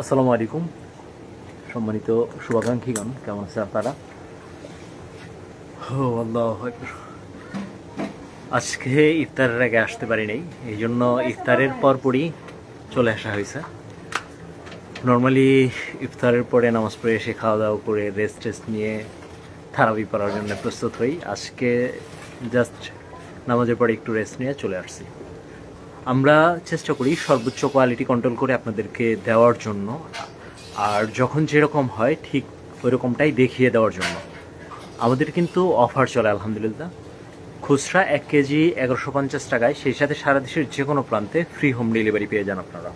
আসসালামু আলাইকুম। সম্মানিত শুভাকাঙ্ক্ষীগণ কেমন আছে আপনারা? ও আল্লাহ আজকে ইফতারের আগে আসতে পারি নাই এই জন্য ইফতারের পরপরই চলে আসা হয়েছে। নর্মালি ইফতারের পরে নামাজ পড়ে এসে খাওয়া দাওয়া করে রেস্ট টেস্ট নিয়ে থারাবি পড়ার জন্য প্রস্তুত হই। আজকে জাস্ট নামাজের পরে একটু রেস্ট নিয়ে চলে আসছি। আমরা চেষ্টা করি সর্বোচ্চ কোয়ালিটি কন্ট্রোল করে আপনাদেরকে দেওয়ার জন্য। আর যখন যেরকম হয়, ঠিক ওইরকমটাই দেখিয়ে দেওয়ার জন্য। আমাদের কিন্তু অফার চলে, আলহামদুলিল্লাহ। খুচরা এক কেজি এগারোশো পঞ্চাশ টাকায়, সেই সাথে সারা দেশের যে কোনো প্রান্তে ফ্রি হোম ডেলিভারি পেয়ে যান আপনারা।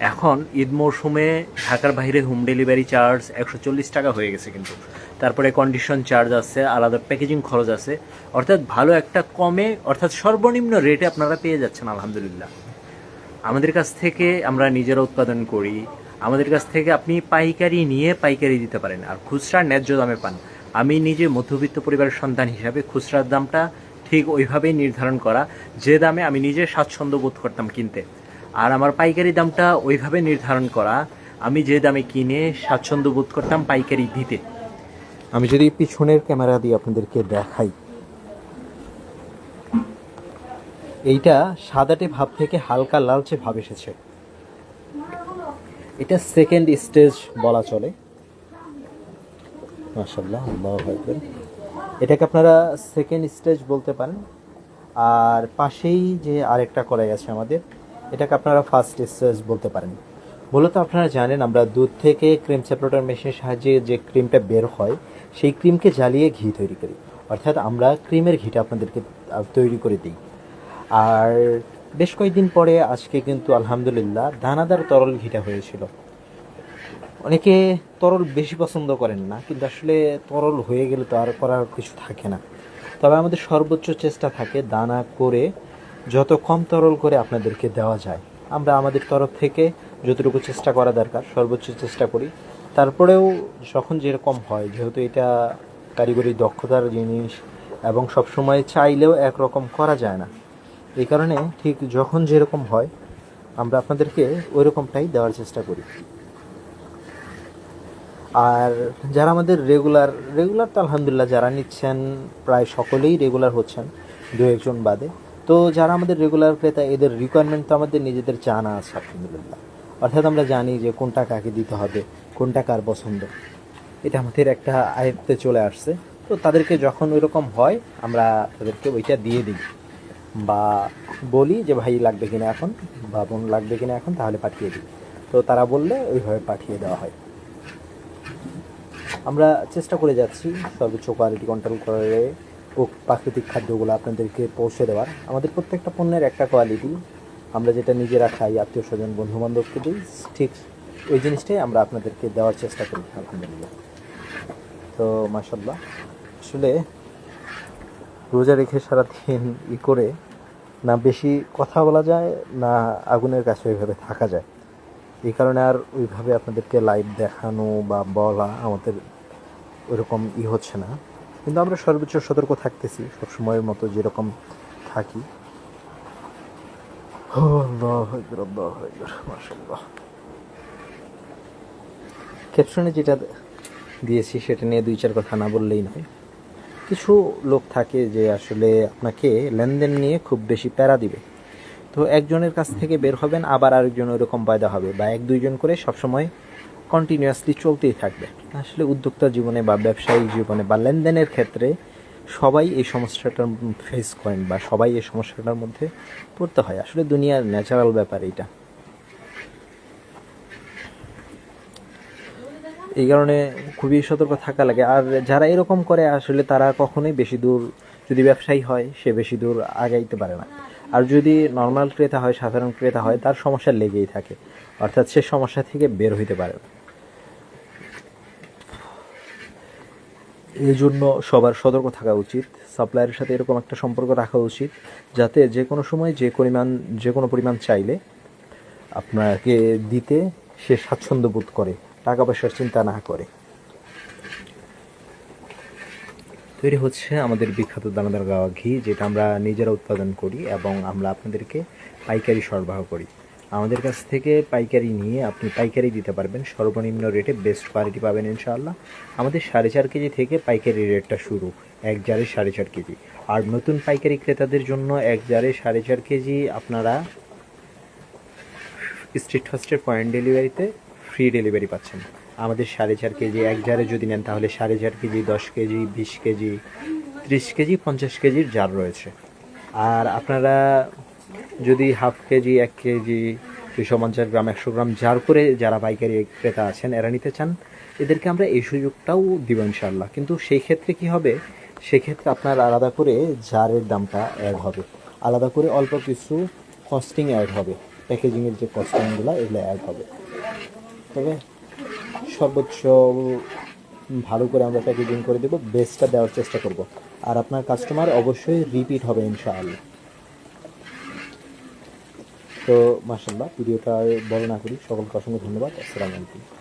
এখন ঈদ মৌসুমে ঢাকার বাইরে হোম ডেলিভারি চার্জ একশো চল্লিশ টাকা হয়ে গেছে কিন্তু। তারপরে কন্ডিশন চার্জ আছে, আলাদা প্যাকেজিং খরচ আছে। অর্থাৎ ভালো একটা কমে, অর্থাৎ সর্বনিম্ন রেটে আপনারা পেয়ে যাচ্ছেন, আলহামদুলিল্লাহ। আমাদের কাছ থেকে আমরা নিজেরা উৎপাদন করি। আমাদের কাছ থেকে আপনি পাইকারি নিয়ে পাইকারি দিতে পারেন। আর খুচরা ন্যায্য দামে পান। আমি নিজে মধ্যবিত্ত পরিবারের সন্তান হিসাবে খুচরার দামটা ঠিক ওইভাবেই নির্ধারণ করা। যে দামে আমি নিজে স্বাচ্ছন্দ্য বোধ করতাম কিনতে। আর আমার পাইকারি দামটা ওইভাবে নির্ধারণ করা। আমি যে দামে কিনে স্বাচ্ছন্দ্য বোধ করতাম পাইকারি দিতে। আমি যদি পিছনের ক্যামেরা দিয়ে আপনাদেরকে দেখাই। এইটা সাদাটে ভাব থেকে হালকা লালচে ভাব এসেছে। এটা সেকেন্ড স্টেজ বলা চলে। মাশাল্লাহ আল্লাহু এটাকে আপনারা সেকেন্ড স্টেজ বলতে পারেন। আর পাশেই যে আরেকটা করাই আছে আমাদের এটাকে আপনারা ফার্স্ট স্টেজ বলতে পারেন। মূলত আপনারা জানেন, আমরা দুধ থেকে ক্রিম সেপারেটর মেশিনের সাহায্যে যে ক্রিমটা বের হয়, সেই ক্রিমকে জ্বালিয়ে ঘি তৈরি করি। অর্থাৎ আমরা ক্রিমের ঘিটা আপনাদেরকে তৈরি করে দিই। আর বেশ কয়েকদিন পরে আজকে কিন্তু আলহামদুলিল্লাহ দানাদার তরল ঘিটা হয়েছিল। অনেকে তরল বেশি পছন্দ করেন না, কিন্তু আসলে তরল হয়ে গেলে তো আর করার কিছু থাকে না। তবে আমাদের সর্বোচ্চ চেষ্টা থাকে দানা করে যত কম তরল করে আপনাদেরকে দেওয়া যায়, আমরা আমাদের তরফ থেকে যতটুকু চেষ্টা করা দরকার, সর্বোচ্চ চেষ্টা করি। তারপরেও যখন যেরকম হয়, যেহেতু এটা কারিগরি দক্ষতার জিনিস এবং সবসময় চাইলেও একরকম করা যায় না, এই কারণে ঠিক যখন যেরকম হয়, আমরা আপনাদেরকে ওই রকমটাই দেওয়ার চেষ্টা করি। আর যারা আমাদের রেগুলার রেগুলার তো আলহামদুলিল্লাহ যারা নিচ্ছেন, প্রায় সকলেই রেগুলার হচ্ছেন দু একজন বাদে। তো যারা আমাদের রেগুলার ক্রেতা, এদের রিকোয়ারমেন্ট তো আমাদের নিজেদের জানা আছে, আলহামদুলিল্লাহ। অর্থাৎ আমরা জানি যে কোনটা কাকে দিতে হবে, কোনটা কার পছন্দ। এটা আমাদের একটা আয়ত্তে চলে আসছে। তো তাদেরকে যখন ওইরকম হয়, আমরা তাদেরকে ওইটা দিয়ে দিই। বা বলি যে, ভাই, লাগবে কিনা এখন? বা বোন, লাগবে কিনা এখন? তাহলে পাঠিয়ে দিই। তো তারা বললে, ওইভাবে পাঠিয়ে দেওয়া হয়। আমরা চেষ্টা করে যাচ্ছি সর্বোচ্চ কোয়ালিটি কন্ট্রোল করে ও প্রাকৃতিক খাদ্যগুলো আপনাদেরকে পৌঁছে দেওয়ার। আমাদের প্রত্যেকটা পণ্যের একটা কোয়ালিটি আমরা যেটা নিজেরা খাই, আত্মীয় স্বজন বন্ধু বান্ধবকে দিই, ঠিক ওই জিনিসটাই আমরা আপনাদেরকে দেওয়ার চেষ্টা করি, আলহামদুলিল্লাহ। তো মাসাল্লাহ আসলে রোজা রেখে সারাদিন ই করে না বেশি কথা বলা যায়, না আগুনের কাছে ওইভাবে থাকা যায়। এই কারণে আর ওইভাবে আপনাদেরকে লাইভ দেখানো বা বলা আমাদের ওইরকম ই হচ্ছে না। কিন্তু আমরা সর্বোচ্চ সতর্ক থাকতেছি সবসময়ের মতো যেরকম থাকি। ক্যাপশনে যেটা দিয়েছি সেটা নিয়ে দুই চার কথা না বললেই নয়। কিছু লোক থাকে যে আসলে আপনাকে লেনদেন নিয়ে খুব বেশি প্যারা দিবে। তো একজনের কাছ থেকে বের হবেন, আবার আরেকজন ওইরকম বায়দা হবে বা এক দুইজন করে সবসময় কন্টিনিউয়াসলি চলতেই থাকবে। আসলে উদ্যোক্তা জীবনে বা ব্যবসায়িক জীবনে বা লেনদেনের ক্ষেত্রে সবাই এই সমস্যাটার ফেস করেন বা সবাই এই সমস্যাটার মধ্যে পড়তে হয়। আসলে দুনিয়ার ন্যাচারাল ব্যাপার এটা এই কারণে খুবই সতর্ক থাকা লাগে। আর যারা এরকম করে, আসলে তারা কখনোই বেশি দূর যদি ব্যবসায়ী হয়, সে বেশি দূর আগাইতে পারে না। আর যদি নর্মাল ক্রেতা হয়, সাধারণ ক্রেতা হয়, তার সমস্যা লেগেই থাকে। অর্থাৎ সে সমস্যা থেকে বের হইতে পারে না। এই জন্য সবার সতর্ক থাকা উচিত। সাপ্লায়ারের সাথে এরকম একটা সম্পর্ক রাখা উচিত, যাতে যে কোনো সময় যে পরিমাণ, যে কোনো পরিমাণ চাইলে আপনাকে দিতে সে স্বাচ্ছন্দ্য বোধ করে, টাকা পয়সার চিন্তা না করে। তৈরি হচ্ছে আমাদের বিখ্যাত দানাদার গাওয়া ঘি, যেটা আমরা নিজেরা উৎপাদন করি এবং আমরা আপনাদেরকে পাইকারি সরবরাহ করি। আমাদের কাছ থেকে পাইকারি নিয়ে আপনি পাইকারি দিতে পারবেন। সর্বনিম্ন রেটে বেস্ট কোয়ালিটি পাবেন ইনশাআল্লাহ। আমাদের সাড়ে চার কেজি থেকে পাইকারি রেটটা শুরু, এক জারে সাড়ে চার কেজি। আর নতুন পাইকারি ক্রেতাদের জন্য এক জারে সাড়ে চার কেজি আপনারা স্ট্রিট ফাস্টের পয়েন্ট ডেলিভারিতে ফ্রি ডেলিভারি পাচ্ছেন। আমাদের সাড়ে চার কেজি এক জারে যদি নেন, তাহলে সাড়ে চার কেজি, দশ কেজি, বিশ কেজি, ত্রিশ কেজি, পঞ্চাশ কেজির জার রয়েছে। আর আপনারা যদি হাফ কেজি এক কেজি দুশো পঞ্চাশ গ্রাম, একশো গ্রাম জার করে যারা পাইকারি ক্রেতা আছেন, এরা নিতে চান, এদেরকে আমরা এই সুযোগটাও দিব ইনশাল্লাহ কিন্তু সেই ক্ষেত্রে কি হবে? সেক্ষেত্রে আপনার আলাদা করে জারের দামটা অ্যাড হবে। আলাদা করে অল্প কিছু কস্টিং অ্যাড হবে। প্যাকেজিংয়ের যে কস্টিংগুলো এগুলো অ্যাড হবে। তবে সর্বোচ্চ ভালো করে আমরা প্যাকেজিং করে দেবো বেস্টটা দেওয়ার চেষ্টা করব। আর আপনার কাস্টমার অবশ্যই রিপিট হবে ইনশাআল্লাহ। তো মাসাল্লাহ ভিডিওটা বড় না করি সকলকে অসংখ্য ধন্যবাদ। আসসালামু আলাইকুম।